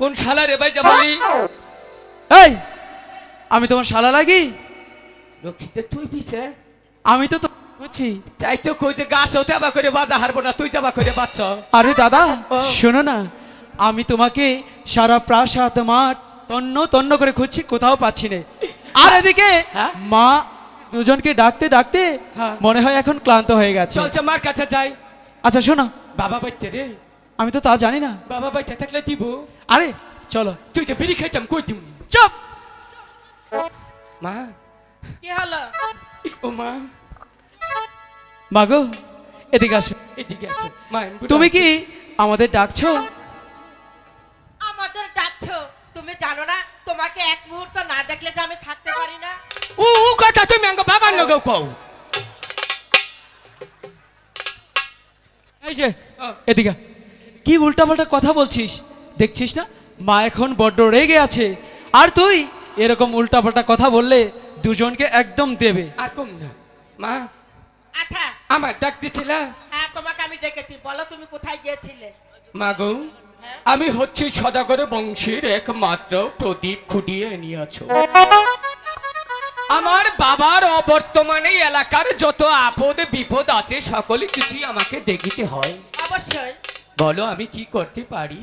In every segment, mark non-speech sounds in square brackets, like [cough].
কোন শালা রে ভাই বলি? এই আমি তোমার শালা লাগি? রক্ষিতে তুই পিছে? আমি তো বুঝছি। তাই তো কই যে গাছ হতে আবার করে বাজা হারবো না তুই যাবা করে বাচ্চ। আরে দাদা। শোনো না আমি তোমাকে সারা প্রাসাদ মাঠ তন্ন তন্ন করে খুঁজছি কোথাও পাচ্ছি না। আর এদিকে হ্যাঁ? মা দুজনকে ডাকতে ডাকতে হ্যাঁ। মনে হয় এখন ক্লান্ত হয়ে গেছে। চলছে মার কাছে যাই। আচ্ছা শোনো। বাবা বাইতে রে। আমি তো তা জানি না। বাবা বাইতে থাকলে দিব। আরে চলো। তুই যে বিড়ি খাইছাম কই দিব চুপ! মা। কি হলো? ও মা। মাগো এদিকে আসো। এদিকে আছে মা তুমি কি আমাদের ডাকছো? আমাদের ডাকছো? তুমি জানো না তোমাকে এক মুহূর্ত না দেখলে যে আমি থাকতে পারি না? ও ও কথা তুমি আঙ্গ বাবার লগে কও। এই যে। এদিকে কি উল্টাপাল্টা কথা বলছিস? দেখছিস না? মা এখন বড্ড রেগে আছে। আর তুই এরকম উল্টাপাল্টা কথা বললে দুজনকে একদম দেবে। আর কম না। মা আচ্ছা। আমার ডাক দিছিল। হ্যাঁ তোমাকে আমি ডেকেছি। বলো তুমি কোথায় গিয়েছিলে? মা গো হ্যাঁ? আমি হচ্ছি সদাগর বংশের একমাত্র প্রদীপ খুঁটিয়ে নিয়েছ। আমার বাবার অবর্তমানে এলাকার যত আপদ বিপদ আছে সকলে কিছুই আমাকে দেখিতে হয়। অবশ্যই। বলো আমি কি করতে পারি?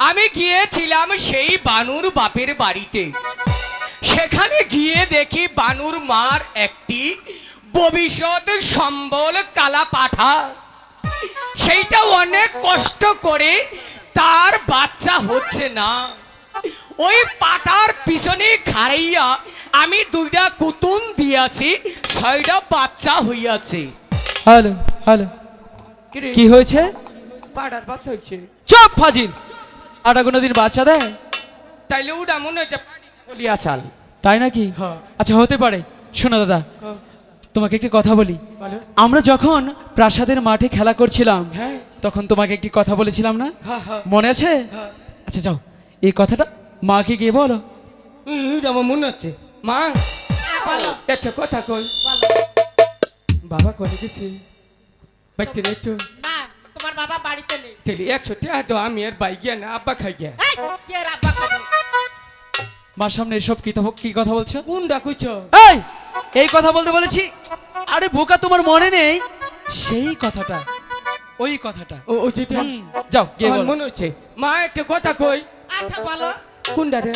আমি গিয়েছিলাম সেই বানুর বাপের বাড়িতে। সেখানে গিয়ে দেখি বানুর মার একটি ভবিষ্যৎ সম্বল কালা পাঠা। সেইটা অনেক কষ্ট করে তার বাচ্চা হচ্ছে না। ওই পাতার পিছনে খাড়াইয়া আমি দুইটা কুতুন দিয়াছি ছয়টা বাচ্চা হইয়াছে। Hello hello. কি হয়েছে? পাড়ার বাচ্চা হয়েছে। চুপ ফাজিল। আটা কোনো দিন বাচ্চা দেয়? তাইলে ওটা মনে হচ্ছে বলিয়া চাল তাই নাকি? হ্যাঁ। আচ্ছা হতে পারে। শোনো দাদা তোমাকে একটি কথা বলি। আমরা যখন প্রাসাদের মাঠে খেলা করছিলাম হ্যাঁ। তখন তোমাকে একটি কথা বলেছিলাম না? হ্যাঁ হ্যাঁ। মনে আছে? হ্যাঁ। আচ্ছা যাও। এই কথাটা মাকে গিয়ে বলো। আমার মনে হচ্ছে মা হ্যাঁ বলো। একটা কথা কই। বাবা করে গেছে। বাইতে রে তো না তোমার বাবা বাড়িতে নেই। তেলি একশো টাকা তো আমি আর বাই গিয়া না আব্বা খাই গিয়া। এই, কে এর আব্বা খাবে? মার সামনে এসব কি তব- কি কথা বলছো? কোন ডাকুছ এই এই কথা বলতে বলেছি। আরে বোকা তোমার মনে নেই? সেই কথাটা ওই কথাটা। ও ও যেটা হুম, যাও গিয়ে আমার বলো। মনে হচ্ছে মা একটা কথা কই। আচ্ছা বলো। কোন ডারে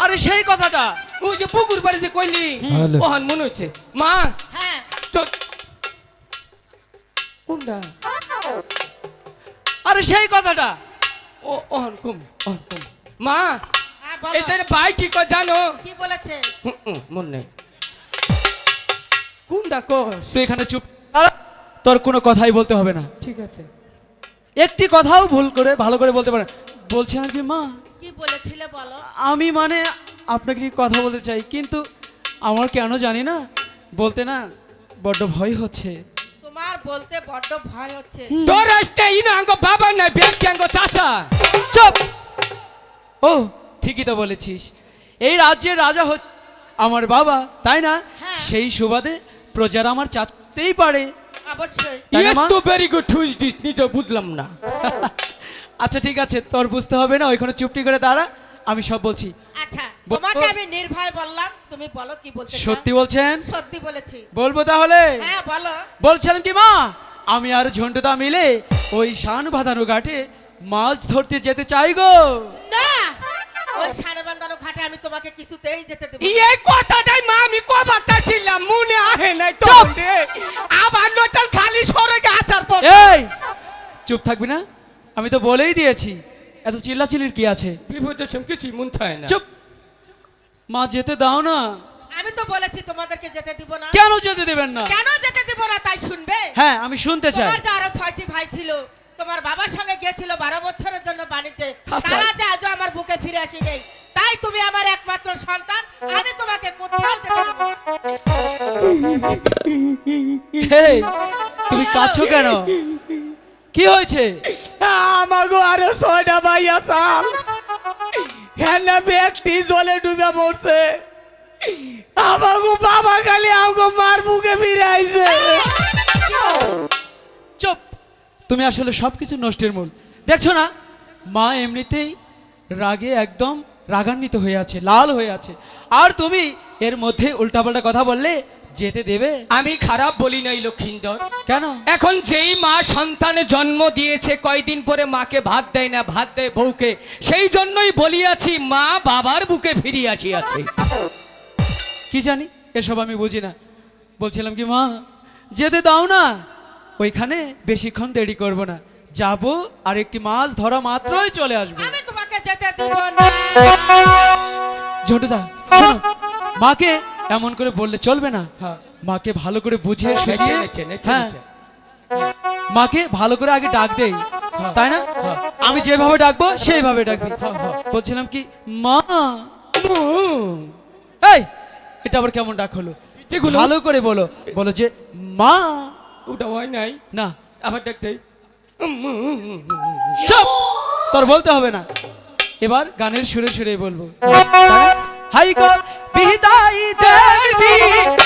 আরে সেই কথাটা। ও যে পুকুর বাড়ি যে কইলি। ওহান মনে হচ্ছে মা কোনটা? আরে সেই কথাটা। ও ওহান কম ওহান কম। মা হ্যাঁ এই ভাই কি কয় জানো? কি বলেছে? মন নেই। কোনটা কস? তুই এখানে চুপ। তোর কোনো কথাই বলতে হবে না। ঠিক আছে। একটি কথাও ভুল করে ভালো করে বলতে পারে বলছিলাম কি মা? কি বলেছিলে বলো? আমি মানে আপনাকে কথা বলতে চাই কিন্তু আমার কেন জানি না বলতে না বড্ড ভয় হচ্ছে। তোমার বলতে বড্ড ভয় হচ্ছে। তোর আসতে ইনো আঙ্গ বাবা নাই ব্যাগ আঙ্গ চাচা। চুপ। ও ঠিকই তো বলেছিস। এই রাজ্যের রাজা হচ্ছে আমার বাবা তাই না? হ্যাঁ। সেই সুবাদে প্রজারা আমার চাচতেই পারে। অবশ্যই। ইয়েস তো ভেরি গুড হুইজ দিস নিজে বুঝলাম না। [laughs] আচ্ছা ঠিক আছে তোর বুঝতে হবে না ওইখানে চুপটি করে দাঁড়া আমি সব বলছি। বল- তোমাকে আমি নির্ভয় বললাম। তুমি বলো কি বলতে সত্যি বলছেন? সত্যি বলেছি। বলব তাহলে? হ্যাঁ বলো। বলছিলাম কি মা? আমি আর ঝন্টুদা মিলে ওই শান বাঁধানো ঘাটে মাছ ধরতে যেতে চাই গো। না! ওই সাড়ে বান্ধানো ঘাটে আমি তোমাকে কিছুতেই যেতে দেবো এই কথাটাই মা আমি কবারটা ছিলাম মনে আহে নাই তো আবার নচল খালি সরগে আচার পর এই! চুপ থাকবি না? আমি তো বলেই দিয়েছি। এত চিল্লাচিল্লির কি আছে? বিপদের কিছুই মন থাকে না। চুপ! মা যেতে দাও না। আমি তো বলেছি তোমাদেরকে যেতে দিব না। কেন যেতে দেবেন না? কেন যেতে দিব না তাই শুনবে? হ্যাঁ আমি শুনতে চাই। তোমার যে আরও ছয়টি ভাই ছিল তোমার বাবার সঙ্গে গিয়েছিল বারো বছরের জন্য বাণিজ্যে। আচ্ছা। তারা যে আজও আমার বুকে ফিরে আসি নেই তাই তুমি আমার একমাত্র সন্তান আমি তোমাকে কোথাও যেতে দেব না। এই, তুমি কাঁদছো কেন? কি হয়েছে? আমাগো আরও ছয়টা ভাই আসাল হ্যাঁ ব্যক্তি জলে ডুবে মরছে। আমাগো বাবা খালি আমাগো মার চুপ। তুমি আসলে সবকিছু নষ্টের মূল। দেখছ না? মা এমনিতেই রাগে একদম রাগান্বিত হয়ে আছে, লাল হয়ে আছে। আর তুমি এর মধ্যে উল্টাপাল্টা কথা বললে যেতে দেবে? আমি খারাপ বলি নাই লক্ষিন্দর। কেন? এখন যেই মা সন্তানে জন্ম দিয়েছে কয়দিন পরে মাকে ভাত দেয় না ভাত দেয় বউকে সেই জন্যই বলিয়াছি মা বাবার বুকে ফিরিয়াছি আছে কি জানি? এসব আমি বুঝি না। বলছিলাম কি মা যেতে দাও না। ওইখানে বেশিক্ষণ দেরি করব না। যাব আর একটি মাছ ধরা মাত্রই চলে আসব। আমি তোমাকে যেতে দিব না। ঝন্টুদা মাকে এমন করে বললে চলবে না? হ্যাঁ। মাকে ভালো করে বুঝিয়ে সুঝিয়ে নেচে, নেচে, হ্যাঁ। মাকে ভালো করে আগে ডাক দেই হ্যাঁ। তাই না? হ্যাঁ। আমি যেভাবে ডাকবো সেইভাবে ডাকবি। হ্যাঁ, হ্যাঁ। বলছিলাম কি মা এই এটা আবার কেমন ডাক হলো? ভালো করে বলো। বলো যে মা ওটা হয় নাই। না। আবার দেখতে চুপ! তোর বলতে হবে না। এবার গানের সুরে সুরে বলব। হাই গো বিদাই দেবি।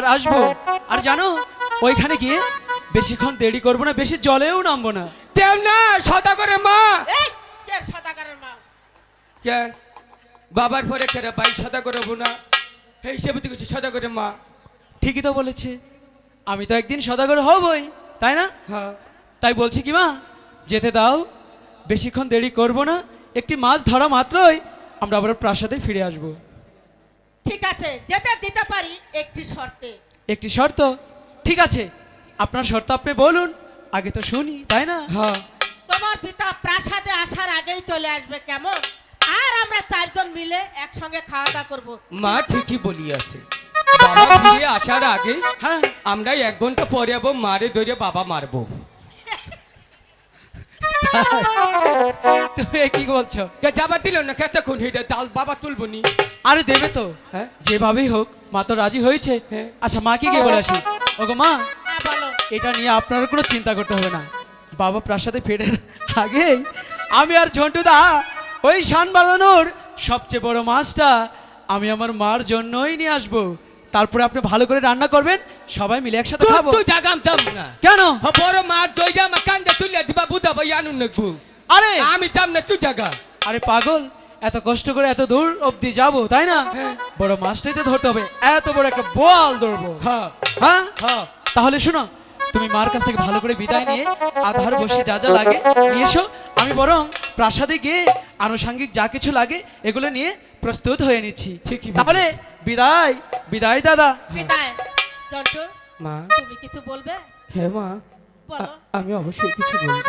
আর আসব। আর জানো ওইখানে গিয়ে বেশিক্ষণ দেরি করব না বেশি জলেও নামবো না। দেও না সদা করে মা সদাগরের মা? কেন বাবার পরে কেরে ভাই সদা করে না। এই হিসেবে কিছু সদা করে মা। ঠিকই তো বলেছে। আমি তো একদিন সদাগর হবই তাই না? হ্যাঁ। তাই বলছি কি মা যেতে দাও। বেশিক্ষণ দেরি করব না একটি মাছ ধরা মাত্রই আমরা আবার প্রাসাদে ফিরে আসব। ঠিক আছে যেতে দিতে পারি একটি শর্তে। একটি শর্ত? ঠিক আছে আপনার শর্ত আপনি বলুন আগে তো শুনি তাই না? হ্যাঁ। তোমার পিতা প্রাসাদে আসার আগেই চলে আসবে কেমন? আর আমরা চারজন মিলে একসঙ্গে খাওয়া দাওয়া করব। মা ঠিকই বলিয়াছে। বাবা ফিরে আসার আগে হ্যাঁ। আমরা এক ঘণ্টা পরে যাব মারে ধরে বাবা মারবো। তুমি কি বলছো? কে যাবা দিল না কতক্ষণ? হেঁটে চাল বাবা তুলবো নি। আরে দেবে তো। হ্যাঁ? যেভাবেই হোক মা তো রাজি হয়েছে। হ্যাঁ। আচ্ছা মাকে গিয়ে বলে আসি? ওগো মা হ্যাঁ এটা নিয়ে আপনার কোনো চিন্তা করতে হবে না। বাবা প্রাসাদে ফেরার আগেই আমি আর ঝন্টুদা ওই শান বাঁধানোর সবচেয়ে বড় মাছটা আমি আমার মার জন্যই নিয়ে আসব। তারপরে আপনি ভালো করে রান্না করবেন সবাই মিলে একসাথে তুই খাব। তুই জাগাম যাম না। কেন? বড় দই কান্দে তুলে দিবা বুঝাবো আরে! আমি যাম না তুই জাগা। আরে পাগল এত কষ্ট করে এত দূর অবধি যাব তাই না? হ্যাঁ। বড় মাছটাই তো ধরতে হবে এত বড় একটা বল ধরবো। হ্যাঁ। হ্যাঁ? হ্যাঁ। তাহলে শোনো তুমি মার কাছ থেকে ভালো করে বিদায় নিয়ে আধার বসে যা যা লাগে নিয়ে এসো। আমি বরং প্রাসাদে গিয়ে আনুষঙ্গিক যা কিছু লাগে এগুলো নিয়ে প্রস্তুত হয়ে নিচ্ছি। ঠিকই তাহলে বিদায় বিদায় দাদা। বিদায়। মা। তুমি কিছু বলবে? হ্যাঁ মা। বলো। আমি অবশ্যই কিছু বলব।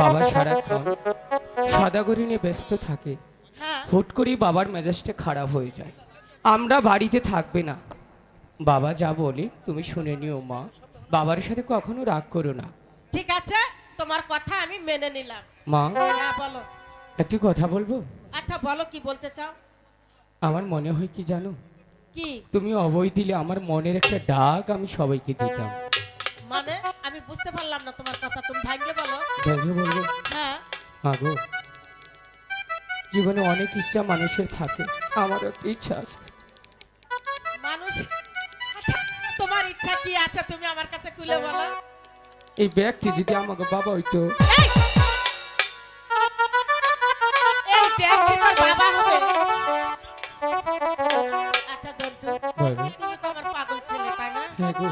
বাবা সারাক্ষণ সাদাগরি নিয়ে ব্যস্ত থাকে। হ্যাঁ। হুট করেই বাবার মেজাজটা খারাপ হয়ে যায়। আমরা বাড়িতে থাকবে না। বাবা যা বলে তুমি শুনে নিও মা। বাবার সাথে কখনো রাগ করো না। ঠিক আছে তোমার কথা আমি মেনে নিলাম। মা? হ্যাঁ বলো। একটি কথা বলব? আচ্ছা বলো কি বলতে চাও? আমার মনে হয় কি জানো? কি? তুমি অবৈ দিলে আমার মনের একটা ডাক আমি সবাইকে দিতাম। মানে? আমি বুঝতে পারলাম না তোমার কথা তুমি ভাঙলে বলো। দেখে বলব। হ্যাঁ। মাগো জীবনে অনেক ইচ্ছা মানুষের থাকে আমার একটা ইচ্ছা আছে। মানুষ আচ্ছা, তোমার ইচ্ছা কি আছে তুমি আমার কাছে খুলে বলো। এই ব্যক্তি যদি আমাকে বাবা হইতো এই! ব্যক্তি তোর বাবা হবে। আচ্ছা তুমি তো আমার পাগল ছেলে তাই না? হ্যাঁ গো।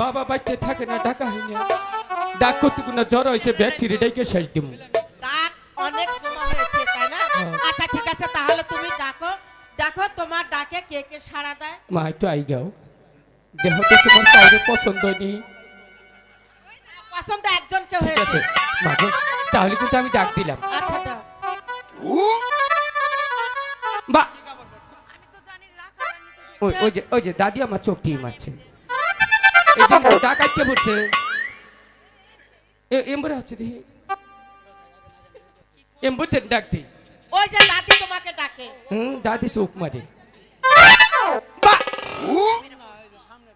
বাবা বাচ্চা থাকে না ডাকা হয়নি ডাক করতে কোনো জ্বর হয়েছে ব্যক্তির এটাইকে শেষ দিব। ডাক অনেক জমা হয়েছে তাই না? হ্যাঁ। আচ্ছা ঠিক আছে তাহলে তুমি ডাকো। দেখো তোমার ডাকে কে কে সাড়া দেয়। মা একটু আই গাও। দেহ তো তোমার কাউকে পছন্দ নেই পছন্দ একজনকে ঠিক আছে হয়েছে মা তাহলে কিন্তু আমি ডাক দিলাম। আচ্ছা দাও বা ওই ওই যে ওই যে দাদি আমার চোখ দিয়ে মারছে। ডাক আটকে পড়ছে। হচ্ছে দেখি। এম্বুতে ডাক দিই ওই যে দাদি তোমাকে ডাকে। হুম দাদি চোখ মারে।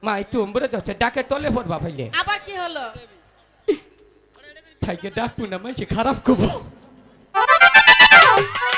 মা! একটু এম্বুরা যাচ্ছে ডাকে তলে পড়বা ভাইলে। আবার কি হলো? থাইকে ডাকবো না মাইছে খারাপ করব [laughs]